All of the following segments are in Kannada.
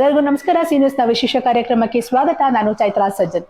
ಎಲ್ಲರಿಗೂ ನಮಸ್ಕಾರ. ಸೀನಿಯರ್ಸ್ನ ವಿಶೇಷ ಕಾರ್ಯಕ್ರಮಕ್ಕೆ ಸ್ವಾಗತ. ನಾನು ಚೈತ್ರಾ ಸಜ್ಜನ್.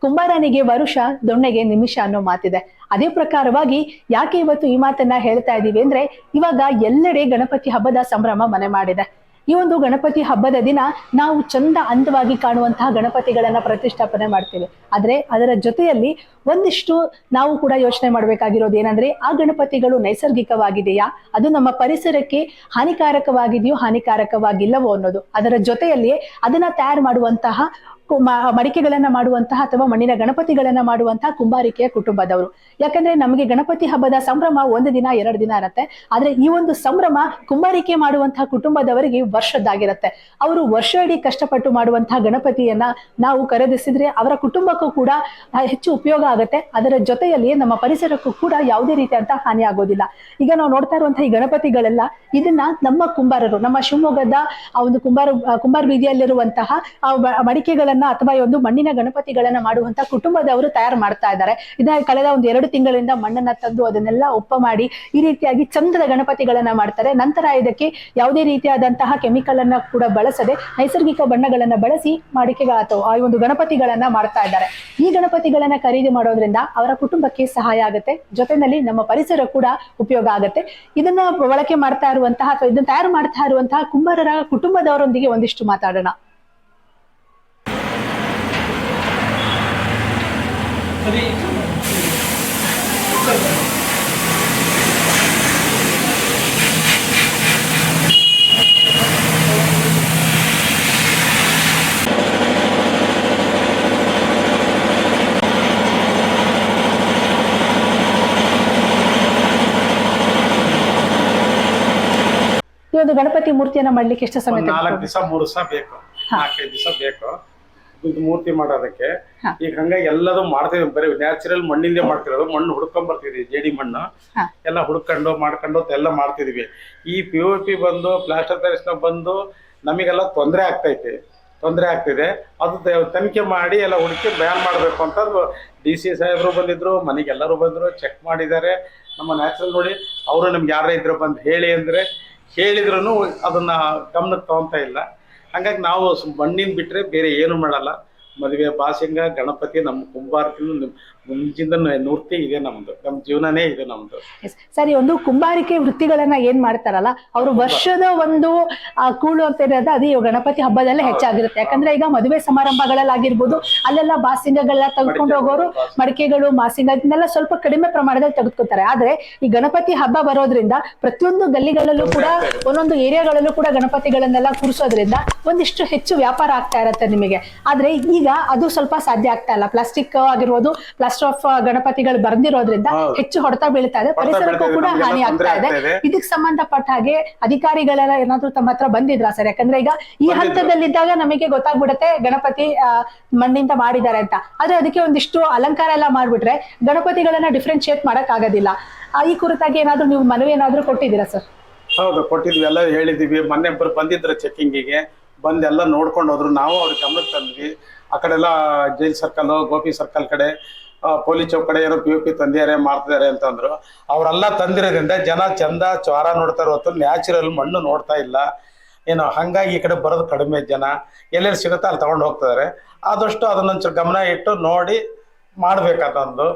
ಕುಂಬಾರನಿಗೆ ವರುಷ, ದೊಣ್ಣೆಗೆ ನಿಮಿಷ ಅನ್ನೋ ಮಾತಿದೆ. ಅದೇ ಪ್ರಕಾರವಾಗಿ ಯಾಕೆ ಇವತ್ತು ಈ ಮಾತನ್ನ ಹೇಳ್ತಾ ಇದೀವಿ ಅಂದ್ರೆ ಇವಾಗ ಎಲ್ಲೆಡೆ ಗಣಪತಿ ಹಬ್ಬದ ಸಂಭ್ರಮ ಮನೆ ಮಾಡಿದೆ. ಈ ಒಂದು ಗಣಪತಿ ಹಬ್ಬದ ದಿನ ನಾವು ಚಂದ ಅಂದವಾಗಿ ಕಾಣುವಂತಹ ಗಣಪತಿಗಳನ್ನ ಪ್ರತಿಷ್ಠಾಪನೆ ಮಾಡ್ತೇವೆ. ಆದ್ರೆ ಅದರ ಜೊತೆಯಲ್ಲಿ ಒಂದಿಷ್ಟು ನಾವು ಕೂಡ ಯೋಚನೆ ಮಾಡಬೇಕಾಗಿರೋದು ಏನಂದ್ರೆ, ಆ ಗಣಪತಿಗಳು ನೈಸರ್ಗಿಕವಾಗಿದೆಯಾ? ಅದು ನಮ್ಮ ಪರಿಸರಕ್ಕೆ ಹಾನಿಕಾರಕವಾಗಿದೆಯೋ ಹಾನಿಕಾರಕವಾಗಿಲ್ಲವೋ ಅನ್ನೋದು. ಅದರ ಜೊತೆಯಲ್ಲಿಯೇ ಅದನ್ನ ತಯಾರು ಮಾಡುವಂತಹ ಮಡಿಕೆಗಳನ್ನ ಮಾಡುವಂತಹ ಅಥವಾ ಮಣ್ಣಿನ ಗಣಪತಿಗಳನ್ನ ಮಾಡುವಂತಹ ಕುಂಬಾರಿಕೆಯ ಕುಟುಂಬದವರು. ಯಾಕಂದ್ರೆ ನಮಗೆ ಗಣಪತಿ ಹಬ್ಬದ ಸಂಭ್ರಮ ಒಂದು ದಿನ, ಎರಡು ದಿನ ಇರುತ್ತೆ. ಆದ್ರೆ ಈ ಒಂದು ಸಂಭ್ರಮ ಕುಂಬಾರಿಕೆ ಮಾಡುವಂತಹ ಕುಟುಂಬದವರಿಗೆ ವರ್ಷದ್ದಾಗಿರುತ್ತೆ. ಅವರು ವರ್ಷ ಇಡೀ ಕಷ್ಟಪಟ್ಟು ಮಾಡುವಂತಹ ಗಣಪತಿಯನ್ನ ನಾವು ಖರೀದಿಸಿದ್ರೆ ಅವರ ಕುಟುಂಬಕ್ಕೂ ಕೂಡ ಹೆಚ್ಚು ಉಪಯೋಗ ಆಗುತ್ತೆ. ಅದರ ಜೊತೆಯಲ್ಲಿ ನಮ್ಮ ಪರಿಸರಕ್ಕೂ ಕೂಡ ಯಾವುದೇ ರೀತಿಯಂತ ಹಾನಿ ಆಗೋದಿಲ್ಲ. ಈಗ ನಾವು ನೋಡ್ತಾ ಇರುವಂತಹ ಈ ಗಣಪತಿಗಳೆಲ್ಲ, ಇದನ್ನ ನಮ್ಮ ಕುಂಬಾರರು, ನಮ್ಮ ಶಿವಮೊಗ್ಗದ ಆ ಒಂದು ಕುಂಬಾರ ಕುಂಬಾರ ಬೀದಿಯಲ್ಲಿರುವಂತಹ ಆ ಮಡಿಕೆಗಳನ್ನ ಅಥವಾ ಈ ಒಂದು ಮಣ್ಣಿನ ಗಣಪತಿಗಳನ್ನ ಮಾಡುವಂತ ಕುಟುಂಬದವರು ತಯಾರು ಮಾಡ್ತಾ ಇದ್ದಾರೆ. ಇದನ್ನ ಕಳೆದ ಒಂದು ಎರಡು ತಿಂಗಳಿಂದ ಮಣ್ಣನ್ನ ತಂದು ಅದನ್ನೆಲ್ಲ ಒಪ್ಪ ಮಾಡಿ ಈ ರೀತಿಯಾಗಿ ಚಂದದ ಗಣಪತಿಗಳನ್ನ ಮಾಡ್ತಾರೆ. ನಂತರ ಇದಕ್ಕೆ ಯಾವುದೇ ರೀತಿಯಾದಂತಹ ಕೆಮಿಕಲ್ ಅನ್ನ ಕೂಡ ಬಳಸದೆ ನೈಸರ್ಗಿಕ ಬಣ್ಣಗಳನ್ನ ಬಳಸಿ ಮಾಡಿಕೆ ಅಥವಾ ಆ ಒಂದು ಗಣಪತಿಗಳನ್ನ ಮಾಡ್ತಾ ಇದ್ದಾರೆ. ಈ ಗಣಪತಿಗಳನ್ನ ಖರೀದಿ ಮಾಡೋದ್ರಿಂದ ಅವರ ಕುಟುಂಬಕ್ಕೆ ಸಹಾಯ ಆಗುತ್ತೆ. ಜೊತೆನಲ್ಲಿ ನಮ್ಮ ಪರಿಸರ ಕೂಡ ಉಪಯೋಗ ಆಗುತ್ತೆ. ಇದನ್ನ ಬಳಕೆ ಮಾಡ್ತಾ ಇರುವಂತಹ ಅಥವಾ ಇದನ್ನ ತಯಾರು ಮಾಡ್ತಾ ಇರುವಂತಹ ಕುಂಬಾರರ ಕುಟುಂಬದವರೊಂದಿಗೆ ಒಂದಿಷ್ಟು ಮಾತಾಡೋಣ. ಈ ಒಂದು ಗಣಪತಿ ಮೂರ್ತಿಯನ್ನ ಮಾಡ್ಲಿಕ್ಕೆ ಎಷ್ಟು ಸಮಯ ನಾಲ್ಕು ದಿವಸ ಮೂರು ದಿವಸ ಬೇಕು. ನಾಲ್ಕೈದು ದಿವಸ ಬೇಕು. ಇದು ಮೂರ್ತಿ ಮಾಡೋದಕ್ಕೆ. ಈಗ ಹಂಗಾಗಿ ಎಲ್ಲದೂ ಮಾಡ್ತೀವಿ. ಬರೀ ನ್ಯಾಚುರಲ್ ಮಣ್ಣಿಂದ ಮಾಡ್ತಿರೋದು. ಮಣ್ಣು ಹುಡ್ಕೊಂಡ್ ಬರ್ತಿದ್ವಿ ಜೇಡಿ ಮಣ್ಣು. ಎಲ್ಲ ಹುಡ್ಕೊಂಡು ಮಾಡ್ಕೊಂಡು ಎಲ್ಲ ಮಾಡ್ತಿದ್ವಿ. ಈ ಪಿ ಓ ಪಿ ಬಂದು ಪ್ಲಾಸ್ಟರ್ ತರಿಸ್ನ ಬಂದು ನಮಗೆಲ್ಲ ತೊಂದರೆ ಆಗ್ತೈತೆ. ತೊಂದರೆ ಆಗ್ತಿದೆ. ಅದು ತನಿಖೆ ಮಾಡಿ ಎಲ್ಲ ಹುಡುಕಿ ಬ್ಯಾನ್ ಮಾಡಬೇಕು ಅಂತ ಡಿ ಸಿ ಸಾಹೇಬರು ಬಂದಿದ್ರು ಮನೆಗೆಲ್ಲರೂ ಬಂದರು ಚೆಕ್ ಮಾಡಿದ್ದಾರೆ. ನಮ್ಮ ನ್ಯಾಚುರಲ್ ನೋಡಿ ಅವರು ನಮ್ಗೆ ಯಾರೇ ಇದ್ರು ಬಂದು ಹೇಳಿ ಅಂದರೆ ಹೇಳಿದ್ರು ಅದನ್ನ ಗಮನಕ್ಕೆ ತಗೊಂತ ಇಲ್ಲ. ಹಂಗಾಗಿ ನಾವು ಬಣ್ಣಿನ ಬಿಟ್ಟರೆ ಬೇರೆ ಏನು ಮಾಡಲ್ಲ. ಮದುವೆ ಬಾಸಿಂಗ ಗಣಪತಿ ನಮ್ಮ ಕುಂಬಾರಕಿನ ಮುಂಚಿಂದ ನೂರ್ತಿ ಇದೆ ನಮ್ದು. ನಮ್ಮ ಜೀವನನೇ ಇದೆ ನಮ್ದು. ಸರಿ ಒಂದು ಕುಂಬಾರಿಕೆ ವೃತ್ತಿಗಳನ್ನ ಏನ್ ಮಾಡ್ತಾರಲ್ಲ ಅವರು ವರ್ಷದ ಒಂದು ಕೂಳು ಅಂತ ಇರೋದು ಅದು ಗಣಪತಿ ಹಬ್ಬದಲ್ಲೇ ಹೆಚ್ಚಾಗಿರುತ್ತೆ. ಯಾಕಂದ್ರೆ ಈಗ ಮದುವೆ ಸಮಾರಂಭಗಳಲ್ಲಾಗಿರ್ಬೋದು ಅಲ್ಲೆಲ್ಲ ಬಾಸಿಂಗಗಳೆಲ್ಲ ತೆಗೆದುಕೊಂಡು ಹೋಗೋರು ಮಡಿಕೆಗಳು ಮಾಸಿಂಗ ಇದನ್ನೆಲ್ಲ ಸ್ವಲ್ಪ ಕಡಿಮೆ ಪ್ರಮಾಣದಲ್ಲಿ ತೆಗೆದುಕೊತಾರೆ ಆದ್ರೆ ಈ ಗಣಪತಿ ಹಬ್ಬ ಬರೋದ್ರಿಂದ ಪ್ರತಿಯೊಂದು ಗಲ್ಲಿಗಳಲ್ಲೂ ಕೂಡ ಒಂದೊಂದು ಏರಿಯಾಗಳಲ್ಲೂ ಕೂಡ ಗಣಪತಿಗಳನ್ನೆಲ್ಲ ಕೂರಿಸೋದ್ರಿಂದ ಒಂದಿಷ್ಟು ಹೆಚ್ಚು ವ್ಯಾಪಾರ ಆಗ್ತಾ ಇರತ್ತೆ ನಿಮಗೆ. ಆದ್ರೆ ಈಗ ಅದು ಸ್ವಲ್ಪ ಸಾಧ್ಯ ಆಗ್ತಾ ಇಲ್ಲ. ಪ್ಲಾಸ್ಟಿಕ್ ಆಗಿರ್ಬೋದು ಆಫ್ ಗಣಪತಿಗಳು ಬರ್ದಿರೋದ್ರಿಂದ ಹೆಚ್ಚು ಹೊಡೆತ ಬೀಳ್ತಾ ಇದೆ. ಪರಿಸರಕ್ಕೂ ಕೂಡ ಹಾನಿ ಆಗ್ತಾ ಇದೆ. ಇದಕ್ಕೆ ಸಂಬಂಧಪಟ್ಟ ಹಾಗೆ ಅಧಿಕಾರಿಗಳೆಲ್ಲ ಏನಾದ್ರೂ ತಮ್ಮ ಹತ್ರ ಬಂದಿದ್ರಾ ಸರ್? ಯಾಕಂದ್ರೆ ಈಗ ಈ. ಹಂತದಲ್ಲಿದ್ದಾಗ ನಮಗೆ ಗೊತ್ತಾಗ್ಬಿಡುತ್ತೆ ಗಣಪತಿ ಮಣ್ಣಿಂದ ಮಾಡಿದ್ದಾರೆ ಅಂತ. ಆದ್ರೆ ಅದಕ್ಕೆ ಒಂದಿಷ್ಟು ಅಲಂಕಾರ ಎಲ್ಲ ಮಾಡ್ಬಿಟ್ರೆ ಗಣಪತಿಗಳನ್ನ ಡಿಫ್ರೆನ್ಶಿಯೇಟ್ ಮಾಡಕ್ ಆಗೋದಿಲ್ಲ. ಆ, ಈ ಕುರಿತಾಗಿ ಏನಾದ್ರು ನೀವು ಮನವಿ ಏನಾದ್ರು ಕೊಟ್ಟಿದ್ದೀರಾ ಸರ್? ಹೌದು ಕೊಟ್ಟಿದ್ವಿ. ಎಲ್ಲ ಹೇಳಿದೀವಿ. ಮೊನ್ನೆ ಇಬ್ಬರು ಬಂದಿದ್ರು ಚೆಕ್ಕಿಂಗಿಗೆ. ಬಂದು ಎಲ್ಲ ನೋಡ್ಕೊಂಡು ಹೋದ್ರು ನಾವು ಅವ್ರಿಗೆ ಗಮನಕ್ಕೆ ತಂದ್ವಿ. ಆ ಕಡೆ ಎಲ್ಲ ಜೈಲ್ ಸರ್ಕಲ್ ಗೋಪಿ ಸರ್ಕಲ್ ಕಡೆ. ಪೊಲೀಸ್ ಚೌಕಡೆ ಕಡೆ ಏನೋ ಪಿ ಯು ಪಿ ತಂದಿದ್ದಾರೆ, ಮಾಡ್ತಿದ್ದಾರೆ ಅಂತಂದ್ರು. ಅವರೆಲ್ಲ ತಂದಿರೋದ್ರಿಂದ ಜನ ಚಂದ ಚ್ವಾರ ನೋಡ್ತಾರೆ ಹೊತ್ತು ನ್ಯಾಚುರಲ್ ಮಣ್ಣು ನೋಡ್ತಾ ಇಲ್ಲ. ಏನೋ ಹಂಗಾಗಿ ಈ ಕಡೆ ಬರೋದು ಕಡಿಮೆ ಜನ. ಎಲ್ಲೆಲ್ಲಿ ಸಿಗುತ್ತೆ ಅಲ್ಲಿ ತಗೊಂಡು ಹೋಗ್ತಿದ್ದಾರೆ. ಆದಷ್ಟು ಅದನ್ನೊಂಚೂರು ಗಮನ ಇಟ್ಟು ನೋಡಿ ಮಾಡ್ಬೇಕದೊಂದು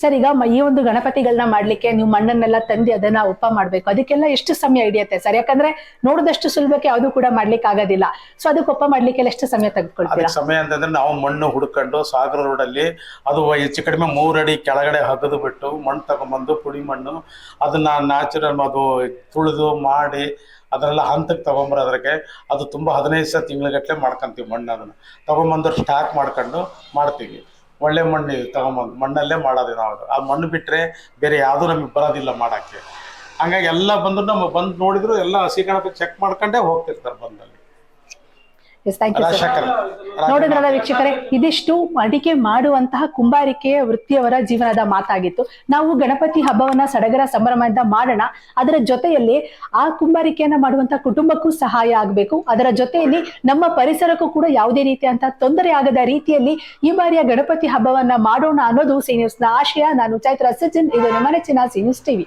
ಸರ್, ಈಗ ಈ ಒಂದು ಗಣಪತಿಗಳನ್ನ ಮಾಡ್ಲಿಕ್ಕೆ ನೀವು ಮಣ್ಣನ್ನೆಲ್ಲ ತಂದು ಅದನ್ನ ಉಪ್ಪ ಮಾಡ್ಬೇಕು. ಅದಕ್ಕೆಲ್ಲ ಎಷ್ಟು ಸಮಯ ಹಿಡಿಯುತ್ತೆ ಸರ್? ಯಾಕಂದ್ರೆ ನೋಡಿದಷ್ಟು ಸುಲಭಕ್ಕೆ ಯಾವುದು ಕೂಡ ಮಾಡ್ಲಿಕ್ಕೆ ಆಗೋದಿಲ್ಲ ಸೊ ಅದಕ್ಕೆ ಉಪ್ಪ ಮಾಡ್ಲಿಕ್ಕೆ ಎಷ್ಟು ಸಮಯ ತೆಗೆದುಕೊಳ್ತೀವಿ ಸಮಯ ಅಂತಂದ್ರೆ ನಾವು ಮಣ್ಣು ಹುಡ್ಕೊಂಡು ಸಾಗರ ರೋಡಲ್ಲಿ, ಅದು ಹೆಚ್ಚು ಕಡಿಮೆ ಮೂರಡಿ ಕೆಳಗಡೆ ಹಗದು ಬಿಟ್ಟು ಮಣ್ಣು ತಗೊಂಡ್ಬಂದು ಪುಡಿ ಮಣ್ಣು, ಅದನ್ನ ನ್ಯಾಚುರಲ್ ಅದು ತುಳಿದು ಮಾಡಿ ಅದನ್ನೆಲ್ಲ ಹಂತಕ್ಕೆ ತೊಗೊಂಬರೋದ್ರಾಗೆ ಅದು ತುಂಬ ಹದಿನೈದು ಸಹ ತಿಂಗಳಗಟ್ಟಲೆ ಮಾಡ್ಕೊಂತೀವಿ ಮಣ್ಣು ಅದನ್ನು. ತಗೊಂಬಂದು ಸ್ಟಾಕ್ ಮಾಡ್ಕೊಂಡು ಮಾಡ್ತೀವಿ. ಒಳ್ಳೆ ಮಣ್ಣು ತಗೊಂಬಂದು ಮಣ್ಣಲ್ಲೇ ಮಾಡೋದು ನಾವು ಆ ಮಣ್ಣು ಬಿಟ್ಟರೆ ಬೇರೆ ಯಾವುದೂ ನಮಗೆ ಬರೋದಿಲ್ಲ ಮಾಡೋಕ್ಕೆ. ಹಂಗಾಗಿ ಎಲ್ಲ ಬಂದು ನಮ್ಮ ಬಂದು ನೋಡಿದ್ರು ಎಲ್ಲ ಹಸಿ ಗಣಪತಿ ಚೆಕ್ ಮಾಡ್ಕೊಂಡೇ ಹೋಗ್ತಿರ್ತಾರೆ ಬಂದಲ್ಲಿ. ಎಸ್ ಥ್ಯಾಂಕ್ ಯು ಸರ್ ನೋಡಿದ್ರಲ್ಲ ವೀಕ್ಷಕರೇ ಇದಿಷ್ಟು ಅಡಿಕೆ ಮಾಡುವಂತಹ ಕುಂಬಾರಿಕೆಯ ವೃತ್ತಿಯವರ ಜೀವನದ ಮಾತಾಗಿತ್ತು. ನಾವು ಗಣಪತಿ ಹಬ್ಬವನ್ನ ಸಡಗರ ಸಂಭ್ರಮದಿಂದ ಮಾಡೋಣ. ಅದರ ಜೊತೆಯಲ್ಲಿ ಆ ಕುಂಬಾರಿಕೆಯನ್ನ ಮಾಡುವಂತಹ ಕುಟುಂಬಕ್ಕೂ ಸಹಾಯ ಆಗಬೇಕು. ಅದರ ಜೊತೆಯಲ್ಲಿ ನಮ್ಮ ಪರಿಸರಕ್ಕೂ ಕೂಡ ಯಾವುದೇ ರೀತಿಯಂತಹ ತೊಂದರೆ ಆಗದ ರೀತಿಯಲ್ಲಿ ಈ ಬಾರಿಯ ಗಣಪತಿ ಹಬ್ಬವನ್ನ ಮಾಡೋಣ ಅನ್ನೋದು ಸೀನಿಯರ್ಸ್ನ ಆಶಯ. ನಾನು ಚೈತ್ರ ಸಜ್ಜನ್ ಇದು ನಮ್ಮ ನೆಚ್ಚಿನ ಸೀನಿಯರ್ಸ್ ಟಿವಿ.